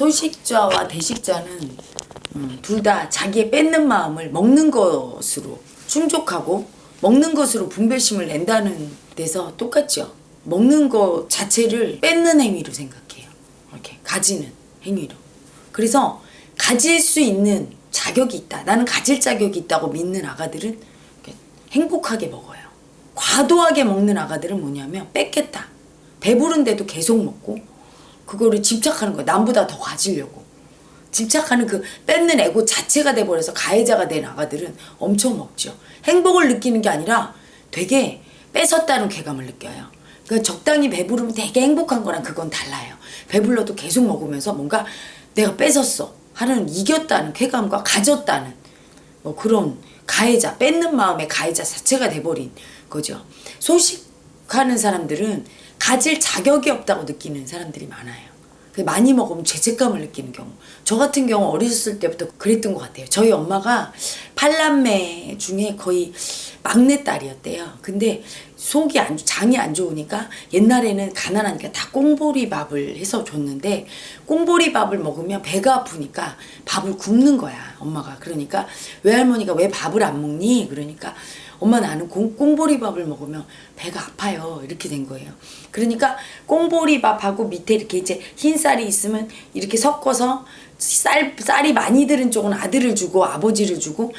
소식자와 대식자는 음, 둘다 자기의 뺏는 마음을 먹는 것으로 충족하고 먹는 것으로 분별심을 낸다는 데서 똑같죠. 먹는 것 자체를 뺏는 행위로 생각해요. 이렇게 가지는 행위로. 그래서 가질 수 있는 자격이 있다. 나는 가질 자격이 있다고 믿는 아가들은 행복하게 먹어요. 과도하게 먹는 아가들은 뭐냐면 뺏겠다. 배부른데도 계속 먹고 그거를 집착하는 거야. 남보다 더 가지려고. 집착하는 그 뺏는 에고 자체가 돼버려서 가해자가 된 아가들은 엄청 먹죠. 행복을 느끼는 게 아니라 되게 뺏었다는 쾌감을 느껴요. 그 적당히 배부르면 되게 행복한 거랑 그건 달라요. 배불러도 계속 먹으면서 뭔가 내가 뺏었어 하는 이겼다는 쾌감과 가졌다는 뭐 그런 가해자 뺏는 마음의 가해자 자체가 돼버린 거죠. 소식하는 사람들은 가질 자격이 없다고 느끼는 사람들이 많아요. 그 많이 먹으면 죄책감을 느끼는 경우. 저 같은 경우 어렸을 때부터 그랬던 것 같아요. 저희 엄마가 팔남매 중에 거의 막내딸이었대요. 근데 속이 안, 장이 안 좋으니까 옛날에는 가난하니까 다 꽁보리 밥을 해서 줬는데 꽁보리 밥을 먹으면 배가 아프니까 밥을 굽는 거야. 엄마가. 그러니까 외할머니가 왜 밥을 안 먹니? 그러니까 엄마 나는 공, 꽁보리밥을 먹으면 배가 아파요. 이렇게 된 거예요. 그러니까 꽁보리밥하고 밑에 이렇게 이제 흰 쌀이 있으면 이렇게 섞어서 쌀, 쌀이 많이 들은 쪽은 아들을 주고 아버지를 주고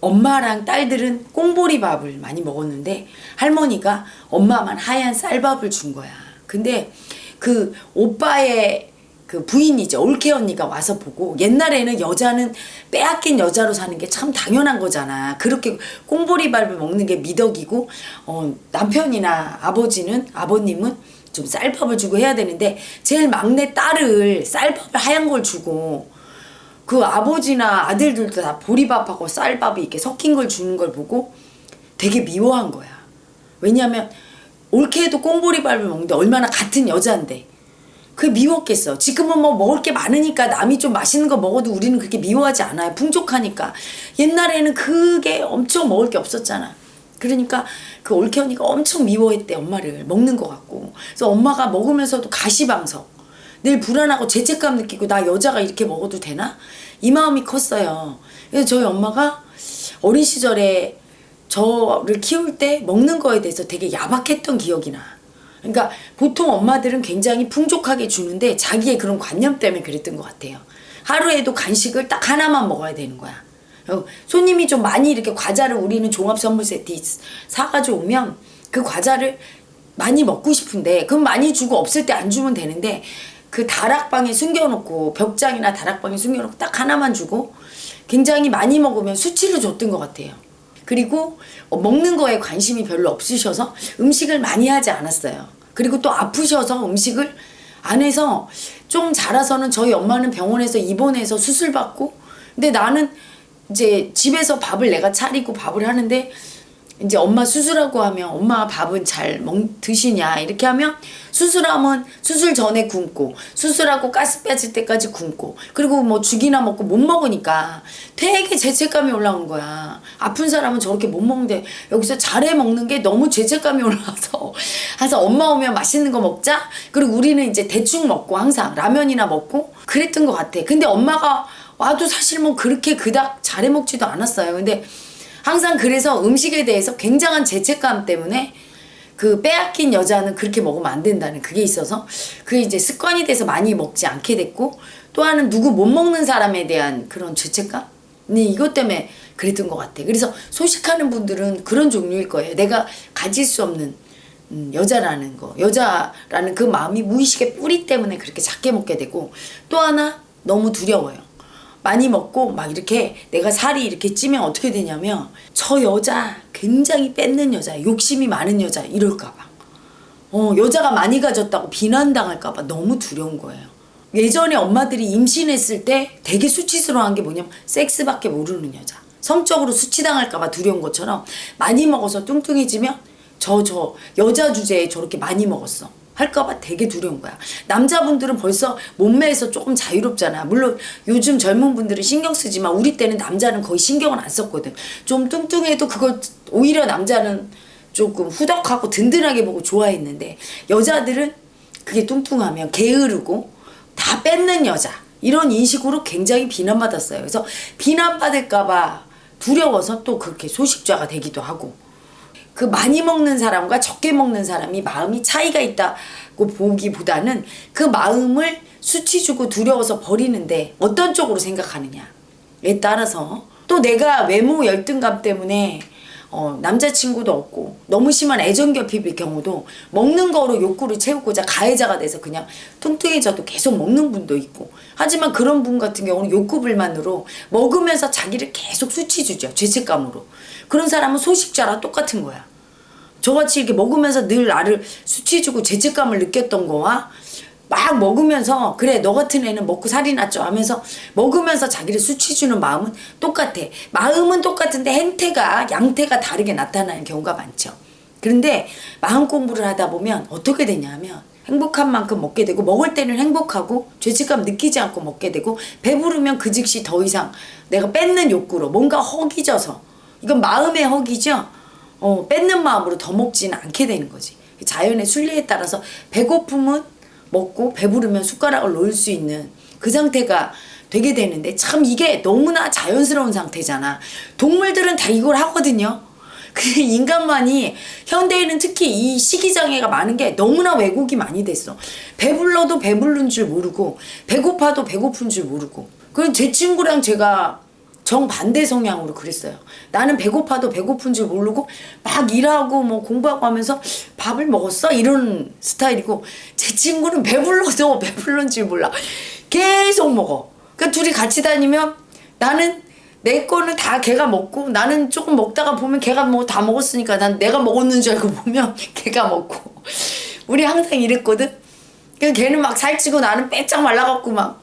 엄마랑 딸들은 꽁보리밥을 많이 먹었는데 할머니가 엄마만 하얀 쌀밥을 준 거야. 근데 그 오빠의 그 부인이죠. 올케 언니가 와서 보고 옛날에는 여자는 빼앗긴 여자로 사는 게 참 당연한 거잖아. 그렇게 꽁보리밥을 먹는 게 미덕이고 어, 남편이나 아버지는 아버님은 좀 쌀밥을 주고 해야 되는데 제일 막내 딸을 쌀밥을 하얀 걸 주고 그 아버지나 아들들도 다 보리밥하고 쌀밥이 이렇게 섞인 걸 주는 걸 보고 되게 미워한 거야. 왜냐하면 올케도 꽁보리밥을 먹는데 얼마나 같은 여자인데 그 미웠겠어. 지금은 뭐 먹을 게 많으니까 남이 좀 맛있는 거 먹어도 우리는 그렇게 미워하지 않아요. 풍족하니까. 옛날에는 그게 엄청 먹을 게 없었잖아. 그러니까 그 올케 언니가 엄청 미워했대 엄마를 먹는 것 같고. 그래서 엄마가 먹으면서도 가시방석. 늘 불안하고 죄책감 느끼고 나 여자가 이렇게 먹어도 되나? 이 마음이 컸어요. 그래서 저희 엄마가 어린 시절에 저를 키울 때 먹는 거에 대해서 되게 야박했던 기억이 나. 그러니까 보통 엄마들은 굉장히 풍족하게 주는데 자기의 그런 관념 때문에 그랬던 것 같아요. 하루에도 간식을 딱 하나만 먹어야 되는 거야. 어, 손님이 좀 많이 이렇게 과자를 우리는 종합 선물 세트 사가지고 오면 그 과자를 많이 먹고 싶은데 그럼 많이 주고 없을 때 안 주면 되는데 그 다락방에 숨겨놓고 벽장이나 다락방에 숨겨놓고 딱 하나만 주고 굉장히 많이 먹으면 수치를 줬던 것 같아요. 그리고 어, 먹는 거에 관심이 별로 없으셔서 음식을 많이 하지 않았어요. 그리고 또 아프셔서 음식을 안 해서 좀 자라서는 저희 엄마는 병원에서 입원해서 수술 받고 근데 나는 이제 집에서 밥을 내가 차리고 밥을 하는데 이제 엄마 수술하고 하면 엄마 밥은 잘 먹, 드시냐? 이렇게 하면 수술하면 수술 전에 굶고 수술하고 가스 빼질 때까지 굶고 그리고 뭐 죽이나 먹고 못 먹으니까 되게 죄책감이 올라온 거야. 아픈 사람은 저렇게 못 먹는데 여기서 잘해 먹는 게 너무 죄책감이 올라와서. 그래서 엄마 오면 맛있는 거 먹자. 그리고 우리는 이제 대충 먹고 항상 라면이나 먹고 그랬던 것 같아. 근데 엄마가 와도 사실 뭐 그렇게 그닥 잘해 먹지도 않았어요. 근데 항상 그래서 음식에 대해서 굉장한 죄책감 때문에 그 빼앗긴 여자는 그렇게 먹으면 안 된다는 그게 있어서 그게 이제 습관이 돼서 많이 먹지 않게 됐고 또 하나는 누구 못 먹는 사람에 대한 그런 죄책감? 네, 이것 때문에 그랬던 것 같아. 그래서 소식하는 분들은 그런 종류일 거예요. 내가 가질 수 없는 음, 여자라는 거, 여자라는 그 마음이 무의식의 뿌리 때문에 그렇게 작게 먹게 되고 또 하나 너무 두려워요. 많이 먹고 막 이렇게 내가 살이 이렇게 찌면 어떻게 되냐면 저 여자 굉장히 뺏는 여자 욕심이 많은 여자 이럴까봐. 어 여자가 많이 가졌다고 비난당할까봐 너무 두려운 거예요. 예전에 엄마들이 임신했을 때 되게 수치스러워한 게 뭐냐면 섹스밖에 모르는 여자. 성적으로 수치당할까봐 두려운 것처럼 많이 먹어서 뚱뚱해지면 저저 여자 주제에 저렇게 많이 먹었어 할까봐 되게 두려운 거야. 남자분들은 벌써 몸매에서 조금 자유롭잖아. 물론 요즘 젊은 분들은 신경 쓰지만 우리 때는 남자는 거의 신경을 안 썼거든. 좀 뚱뚱해도 그걸 오히려 남자는 조금 후덕하고 든든하게 보고 좋아했는데 여자들은 그게 뚱뚱하면 게으르고 다 뺏는 여자 이런 인식으로 굉장히 비난받았어요. 그래서 비난받을까봐 두려워서 또 그렇게 소식자가 되기도 하고 그 많이 먹는 사람과 적게 먹는 사람이 마음이 차이가 있다고 보기보다는 그 마음을 수치 주고 두려워서 버리는데 어떤 쪽으로 생각하느냐에 따라서 또 내가 외모 열등감 때문에 어, 남자친구도 없고 너무 심한 애정 결핍일 경우도 먹는 거로 욕구를 채우고자 가해자가 돼서 그냥 뚱뚱해져도 계속 먹는 분도 있고 하지만 그런 분 같은 경우는 욕구 불만으로 먹으면서 자기를 계속 수치 주죠 죄책감으로. 그런 사람은 소식자랑 똑같은 거야 저같이 이렇게 먹으면서 늘 나를 수치 주고 죄책감을 느꼈던 거와 막 먹으면서 그래 너 같은 애는 먹고 살이 났죠 하면서 먹으면서 자기를 수치 주는 마음은 똑같아. 마음은 똑같은데 행태가 양태가 다르게 나타나는 경우가 많죠. 그런데 마음 공부를 하다 보면 어떻게 되냐면 행복한 만큼 먹게 되고 먹을 때는 행복하고 죄책감 느끼지 않고 먹게 되고 배부르면 그 즉시 더 이상 내가 뺏는 욕구로 뭔가 허기져서 이건 마음의 허기죠 어, 뺏는 마음으로 더 먹지는 않게 되는 거지 자연의 순리에 따라서 배고픔은 먹고 배부르면 숟가락을 놓을 수 있는 그 상태가 되게 되는데 참 이게 너무나 자연스러운 상태잖아. 동물들은 다 이걸 하거든요. 그 인간만이 현대인은 특히 이 식이장애가 많은 게 너무나 왜곡이 많이 됐어. 배불러도 배부른 줄 모르고 배고파도 배고픈 줄 모르고. 그럼 제 친구랑 제가 정반대 성향으로 그랬어요. 나는 배고파도 배고픈 줄 모르고 막 일하고 뭐 공부하고 하면서 밥을 먹었어? 이런 스타일이고 제 친구는 배불러도 배불른 줄 몰라. 계속 먹어. 그러니까 둘이 같이 다니면 나는 내 거는 다 걔가 먹고 나는 조금 먹다가 보면 걔가 뭐 다 먹었으니까 난 내가 먹었는 줄 알고 보면 걔가 먹고 우리 항상 이랬거든. 그 걔는 막 살찌고 나는 빼짝 말라갖고 막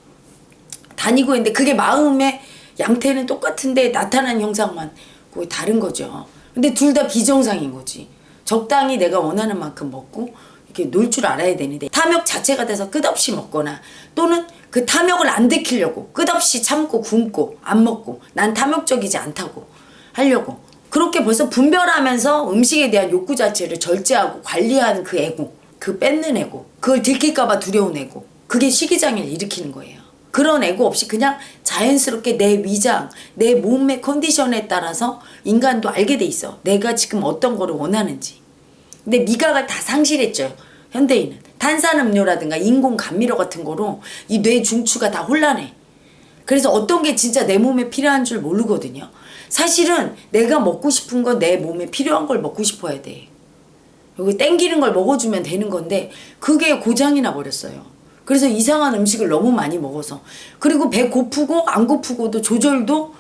다니고 있는데 그게 마음의 양태는 똑같은데 나타나는 형상만 거의 다른 거죠. 근데 둘 다 비정상인 거지. 적당히 내가 원하는 만큼 먹고 이렇게 놀 줄 알아야 되는데 탐욕 자체가 돼서 끝없이 먹거나 또는 그 탐욕을 안 들키려고 끝없이 참고 굶고 안 먹고 난 탐욕적이지 않다고 하려고 그렇게 벌써 분별하면서 음식에 대한 욕구 자체를 절제하고 관리하는 그 애고 그 뺏는 애고 그걸 들킬까봐 두려운 애고 그게 식이장애를 일으키는 거예요. 그런 애고 없이 그냥 자연스럽게 내 위장, 내 몸의 컨디션에 따라서 인간도 알게 돼 있어. 내가 지금 어떤 거를 원하는지. 근데 미각을 다 상실했죠. 현대인은. 탄산음료라든가 인공 감미료 같은 거로 이 뇌 중추가 다 혼란해. 그래서 어떤 게 진짜 내 몸에 필요한 줄 모르거든요. 사실은 내가 먹고 싶은 건 내 몸에 필요한 걸 먹고 싶어야 돼. 여기 땡기는 걸 먹어주면 되는 건데 그게 고장이 나 버렸어요. 그래서 이상한 음식을 너무 많이 먹어서 그리고 배 고프고 안 고프고도 조절도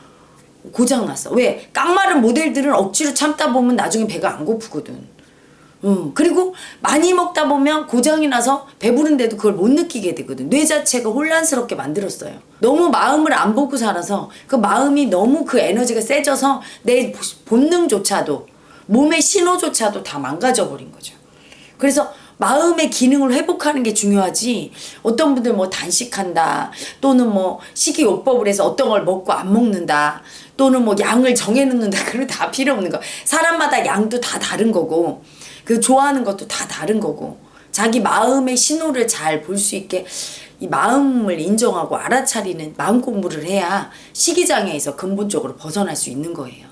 고장 났어. 왜? 깡마른 모델들은 억지로 참다 보면 나중에 배가 안 고프거든. 응. 그리고 많이 먹다 보면 고장이 나서 배부른데도 그걸 못 느끼게 되거든. 뇌 자체가 혼란스럽게 만들었어요. 너무 마음을 안 보고 살아서 그 마음이 너무 그 에너지가 세져서 내 본능조차도 몸의 신호조차도 다 망가져 버린 거죠. 그래서 마음의 기능을 회복하는 게 중요하지. 어떤 분들 뭐 단식한다. 또는 뭐 식이요법을 해서 어떤 걸 먹고 안 먹는다. 또는 뭐 양을 정해놓는다. 그런 다 필요 없는 거. 사람마다 양도 다 다른 거고. 그 좋아하는 것도 다 다른 거고. 자기 마음의 신호를 잘 볼 수 있게 이 마음을 인정하고 알아차리는 마음 공부를 해야 식이장애에서 근본적으로 벗어날 수 있는 거예요.